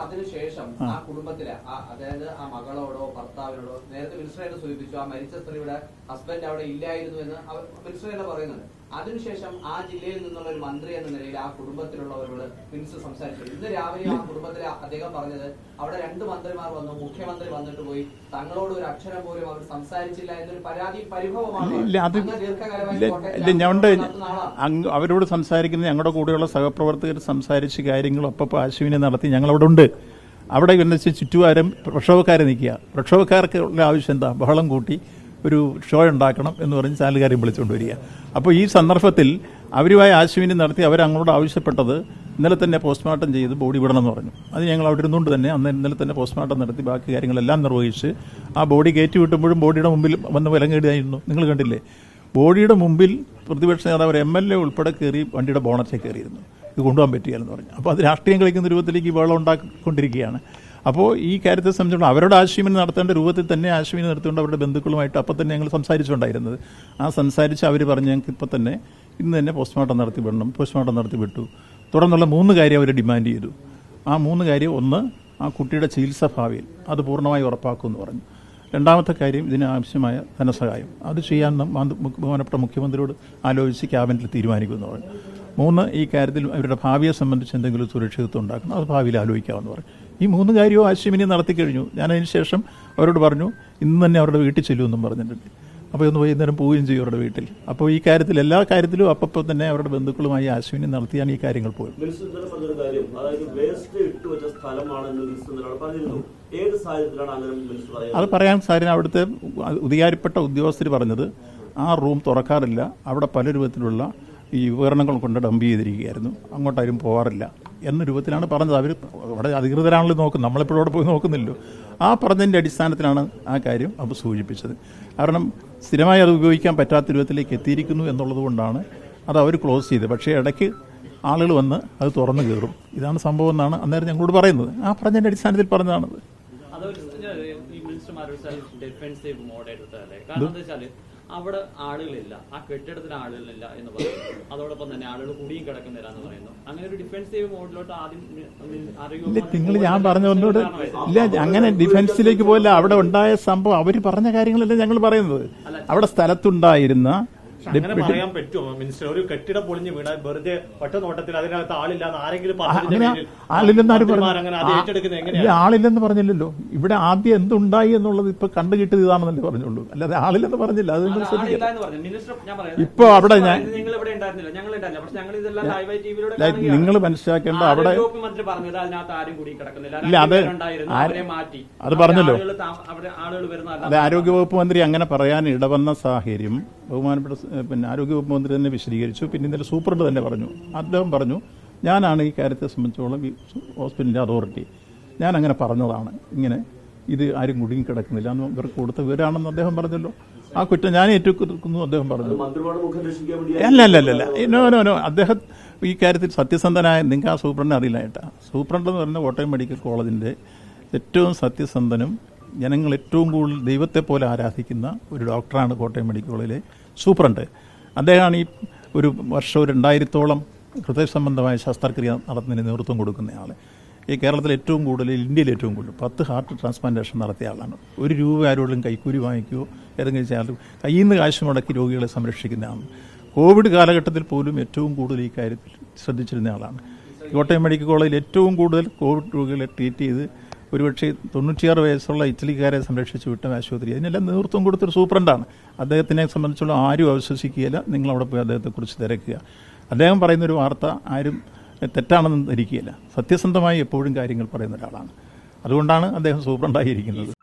അതിനുശേഷം ആ. കുടുംബത്തിലെ അതായത് ആ മകളോടോ ഭർത്താവിനോടോ നേരത്തെ മിനിസ്റ്റർ സൂചിപ്പിച്ചു ആ മരിച്ച സ്ത്രീയുടെ ഹസ്ബൻഡ് അവിടെ ഇല്ലായിരുന്നു എന്ന് മിനിസ്റ്റർ തന്നെ പറയുന്നുണ്ട്. അതിനുശേഷം ആ ജില്ലയിൽ നിന്നുള്ള ഒരു മന്ത്രി എന്ന നിലയിൽ ആ കുടുംബത്തിലുള്ളവരോട് മിനിസ്റ്റർ സംസാരിച്ചു. ഇന്ന് രാവിലെ ആ കുടുംബത്തിലെ അദ്ദേഹം പറഞ്ഞത് അവിടെ രണ്ട് മന്ത്രിമാർ വന്നു മുഖ്യമന്ത്രി വന്നിട്ട് പോയി. തങ്ങളോട് ഒരു അക്ഷരം പോലും അവർ സംസാരിച്ചില്ല എന്നൊരു പരാതി പരിഭവമാണ്. ഞണ്ട് അവരോട് സംസാരിക്കുന്ന ഞങ്ങളുടെ കൂടെയുള്ള സഹപ്രവർത്തകർ സംസാരിച്ച് കാര്യങ്ങൾ അപ്പം ആശുവിനെ നടത്തി ഞങ്ങൾ അവിടെ ഉണ്ട്. അവിടെ എന്ന് ചുറ്റുവാരം പ്രക്ഷോഭക്കാരെ നിൽക്കുക പ്രക്ഷോഭക്കാർക്ക് ഉള്ള ആവശ്യം എന്താ? ബഹളം കൂട്ടി. ഒരു ഷോ ഉണ്ടാക്കണം എന്ന് പറഞ്ഞ് ചാനലുകാരെ വിളിച്ചുകൊണ്ട് വരിക. അപ്പോൾ ഈ സന്ദർഭത്തിൽ അവരുമായി ആശുവിനി നടത്തി അവരങ്ങളോട് ആവശ്യപ്പെട്ടത് ഇന്നലെ തന്നെ പോസ്റ്റ്മോർട്ടം ചെയ്ത് ബോഡി വിടണം എന്ന് പറഞ്ഞു. അത് ഞങ്ങൾ അവിടെ ഇരുന്നുകൊണ്ട് തന്നെ അന്ന് ഇന്നലെ തന്നെ പോസ്റ്റ്മോർട്ടം നടത്തി ബാക്കി കാര്യങ്ങളെല്ലാം നിർവഹിച്ച് ആ ബോഡി കയറ്റി വിട്ടുമ്പോഴും ബോഡിയുടെ മുമ്പിൽ വന്ന് വിലങ്ങേടിയായിരുന്നു നിങ്ങൾ കണ്ടില്ലേ? ബോഡിയുടെ മുമ്പിൽ പ്രതിപക്ഷ നേതാവ് എം എൽ എ ഉൾപ്പെടെ കയറി വണ്ടിയുടെ ബോണറ്റിൽ കയറിയിരുന്നു. ഇത് കൊണ്ടുപോകാൻ പറ്റിയാലെന്ന് പറഞ്ഞു. അപ്പോൾ അത് രാഷ്ട്രീയം കളിക്കുന്ന രൂപത്തിലേക്ക് ഈ വെള്ളം ഉണ്ടാക്കിക്കൊണ്ടിരിക്കുകയാണ് അപ്പോൾ ഈ കാര്യത്തെ സംബന്ധിച്ചുള്ള അവരുടെ ആശയവിനിമയം നടത്തേണ്ട രൂപത്തിൽ തന്നെ ആശയവിനിമയം നടത്തിക്കൊണ്ട് അവരുടെ ബന്ധുക്കളുമായിട്ട് അപ്പം തന്നെ ഞങ്ങൾ സംസാരിച്ചുകൊണ്ടായിരുന്നത്. ആ സംസാരിച്ച് അവർ പറഞ്ഞ് ഞങ്ങൾക്ക് ഇപ്പം തന്നെ ഇന്ന് തന്നെ പോസ്റ്റ്മോർട്ടം നടത്തി വിടണം. പോസ്റ്റ്മോർട്ടം നടത്തി വിട്ടു. തുടർന്നുള്ള മൂന്ന് കാര്യം അവർ ഡിമാൻഡ് ചെയ്തു. ആ മൂന്ന് കാര്യം ഒന്ന് ആ കുട്ടിയുടെ ചികിത്സ ഭാവിയിൽ അത് പൂർണമായി ഉറപ്പാക്കുമെന്ന് പറഞ്ഞു. രണ്ടാമത്തെ കാര്യം ഇതിന് ആവശ്യമായ ധനസഹായം. അത് ചെയ്യാൻ ബഹുമാനപ്പെട്ട മുഖ്യമന്ത്രിയോട് ആലോചിച്ച് ക്യാബിനറ്റിൽ തീരുമാനിക്കുമെന്ന് പറഞ്ഞു. മൂന്ന് ഈ കാര്യത്തിൽ അവരുടെ ഭാവിയെ സംബന്ധിച്ച് എന്തെങ്കിലും സുരക്ഷിതത്വം ഉണ്ടാക്കണം. അത് ഭാവിയിൽ ആലോചിക്കാമെന്ന് പറഞ്ഞു. ഈ മൂന്ന് കാര്യവും ആശയവിനിമയം നടത്തി കഴിഞ്ഞു. ഞാൻ അതിന് ശേഷം അവരോട് പറഞ്ഞു ഇന്ന് തന്നെ അവരുടെ വീട്ടിൽ ചെല്ലുമെന്നും പറഞ്ഞിട്ടുണ്ട്. അപ്പോൾ ഒന്ന് വൈകുന്നേരം പോവുകയും ചെയ്യും അവരുടെ വീട്ടിൽ. അപ്പോൾ ഈ കാര്യത്തിൽ എല്ലാ കാര്യത്തിലും അപ്പം തന്നെ അവരുടെ ബന്ധുക്കളുമായി അശ്വിനി നടത്തിയാണ് ഈ കാര്യങ്ങൾ പോയത്. അത് പറയാൻ സാരിന് അവിടുത്തെ ഉദികാരിപ്പെട്ട ഉദ്യോഗസ്ഥർ പറഞ്ഞത് ആ റൂം തുറക്കാറില്ല. അവിടെ പല രൂപത്തിലുള്ള ഈ ഉപകരണങ്ങൾ കൊണ്ട് ഡംപ് ചെയ്തിരിക്കുകയായിരുന്നു. അങ്ങോട്ടാരും പോകാറില്ല എന്ന രൂപത്തിലാണ് പറഞ്ഞത്. അവർ അവിടെ അധികൃതരാണല്ലോ നോക്കുന്നത്. നമ്മളെപ്പോഴും അവിടെ പോയി നോക്കുന്നില്ലല്ലോ. ആ പറഞ്ഞതിന്റെ അടിസ്ഥാനത്തിലാണ് ആ കാര്യം അപ്പോൾ സൂചിപ്പിച്ചത്. കാരണം സ്ഥിരമായി അത് ഉപയോഗിക്കാൻ പറ്റാത്ത രൂപത്തിലേക്ക് എത്തിയിരിക്കുന്നു എന്നുള്ളത് കൊണ്ടാണ് അത് അവർ ക്ലോസ് ചെയ്തത്. പക്ഷേ ഇടയ്ക്ക് ആളുകൾ വന്ന് അത് തുറന്നു കയറും. ഇതാണ് സംഭവം എന്നാണ് അന്നേരം ഞങ്ങളോട് പറയുന്നത്. ആ പറഞ്ഞതിന്റെ അടിസ്ഥാനത്തിൽ പറഞ്ഞതാണത്. മിനിസ്റ്റർമാരുടെ ഡിഫെൻസീവ് മോഡ് എടുത്തതല്ലേ? കാരണം എന്താ വെച്ചാൽ അവിടെ ആളുകളില്ല. ആ കെട്ടിടത്തിന് ആളുകളില്ല എന്ന് പറയുന്നു. അതോടൊപ്പം തന്നെ ആളുകൾ കുടിയും കിടക്കുന്നില്ല എന്ന് പറയുന്നു. അങ്ങനെ ഒരു ഡിഫൻസീവ് മോഡിലോട്ട് ആദ്യം നിങ്ങൾ ഞാൻ പറഞ്ഞതുകൊണ്ടോട് ഇല്ല അങ്ങനെ ഡിഫൻസിലേക്ക് പോയില്ല. അവിടെ ഉണ്ടായ സംഭവം അവർ പറഞ്ഞ കാര്യങ്ങളല്ലേ ഞങ്ങൾ പറയുന്നത്. അവിടെ സ്ഥലത്തുണ്ടായിരുന്ന അങ്ങനെ പറയാൻ പറ്റുമോ? മിനിസ്റ്റർ ഒരു കെട്ടിടം പൊളിഞ്ഞ് വീണ വെറുതെ ഒറ്റ നോട്ടത്തിൽ അതിനകത്ത് ആളില്ലാന്ന് ആരെങ്കിലും ആളില്ലെന്ന് ആളില്ലെന്ന് പറഞ്ഞില്ലല്ലോ. ഇവിടെ ആദ്യം എന്തുണ്ടായി എന്നുള്ളത് ഇപ്പൊ കണ്ടു കിട്ടിയത് ഇതാണെന്നല്ലേ പറഞ്ഞുള്ളൂ. അല്ലാതെ ആളില്ലെന്ന് പറഞ്ഞില്ല. അത് ആളില്ല എന്ന് പറഞ്ഞു. മിനിസ്റ്റർ ഞാൻ പറയാം. ഇപ്പൊ അവിടെ ഞാൻ- നിങ്ങൾ മനസ്സിലാക്കേണ്ട അവിടെ ഇല്ല, അത് അത് പറഞ്ഞല്ലോ. അതെ ആരോഗ്യവകുപ്പ് മന്ത്രി അങ്ങനെ പറയാൻ ഇടവന്ന സാഹചര്യം ബഹുമാനപ്പെട്ട പിന്നെ ആരോഗ്യവകുപ്പ് മന്ത്രി തന്നെ വിശദീകരിച്ചു. പിന്നെ ഇന്നലെ സൂപ്രണ്ട് തന്നെ പറഞ്ഞു. അദ്ദേഹം പറഞ്ഞു ഞാനാണ് ഈ കാര്യത്തെ സംബന്ധിച്ചോളം ഈ ഹോസ്പിറ്റലിന്റെ അതോറിറ്റി. ഞാൻ അങ്ങനെ പറഞ്ഞതാണ്. ഇങ്ങനെ ഇത് ആരും കുടുങ്ങി കിടക്കുന്നില്ല. എന്ന് ഇവർക്ക് കൊടുത്ത വിവരമാണെന്ന് അദ്ദേഹം പറഞ്ഞല്ലോ. ആ കുറ്റം ഞാൻ ഏറ്റെടുക്കുന്നു അദ്ദേഹം പറഞ്ഞു. അല്ല അല്ല അല്ല നോ നോ നോ. അദ്ദേഹം ഈ കാര്യത്തിൽ സത്യസന്ധനായ നിങ്ങൾക്ക് ആ സൂപ്രണ്ടിനെ അറിയില്ല ഏട്ടാ സൂപ്രണ്ട് എന്ന് പറയുന്ന കോട്ടയം മെഡിക്കൽ കോളേജിന്റെ ഏറ്റവും സത്യസന്ധനും ജനങ്ങൾ ഏറ്റവും കൂടുതൽ ദൈവത്തെ പോലെ ആരാധിക്കുന്ന ഒരു ഡോക്ടറാണ് കോട്ടയം മെഡിക്കൽ കോളേജിലെ സൂപ്രണ്ട് അദ്ദേഹമാണ് ഈ ഒരു വർഷം രണ്ടായിരത്തോളം ഹൃദയ സംബന്ധമായ ശസ്ത്രക്രിയ നടത്തുന്നതിന് നേതൃത്വം കൊടുക്കുന്ന ആൾ ഈ കേരളത്തിൽ ഏറ്റവും കൂടുതൽ ഇന്ത്യയിൽ ഏറ്റവും കൂടുതൽ പത്ത് ഹാർട്ട് ട്രാൻസ്പ്ലാന്റേഷൻ നടത്തിയ ആളാണ്. ഒരു രൂപ ആരോടും കൈക്കൂലി വാങ്ങിക്കുകയോ ഏതെങ്കിലും ചെയ്യാതെ കയ്യിൽ നിന്ന് കാശ് മുടക്കി രോഗികളെ സംരക്ഷിക്കുന്ന ആളാണ്. കോവിഡ് കാലഘട്ടത്തിൽ പോലും ഏറ്റവും കൂടുതൽ ഈ കാര്യത്തിൽ ശ്രദ്ധിച്ചിരുന്ന ആളാണ്. കോട്ടയം മെഡിക്കൽ കോളേജിൽ ഏറ്റവും കൂടുതൽ കോവിഡ് രോഗികളെ ട്രീറ്റ് ചെയ്ത് ഒരുപക്ഷെ തൊണ്ണൂറ്റിയാറ് വയസ്സുള്ള ഇറ്റലിക്കാരെ സംരക്ഷിച്ചു വിട്ട ആശുപത്രി. അതിനെല്ലാം നേതൃത്വം കൊടുത്തൊരു സൂപ്രണ്ടാണ്. അദ്ദേഹത്തിനെ സംബന്ധിച്ചുള്ള ആരും അവിശ്വസിക്കുകയില്ല. നിങ്ങൾ അവിടെ പോയി അദ്ദേഹത്തെക്കുറിച്ച് തിരക്കുക. അദ്ദേഹം പറയുന്നൊരു വാർത്ത ആരും തെറ്റാണെന്ന് ധരിക്കുകയില്ല. സത്യസന്ധമായി എപ്പോഴും കാര്യങ്ങൾ പറയുന്ന ഒരാളാണ്. അതുകൊണ്ടാണ് അദ്ദേഹം സൂപ്രണ്ടായിരിക്കുന്നത്.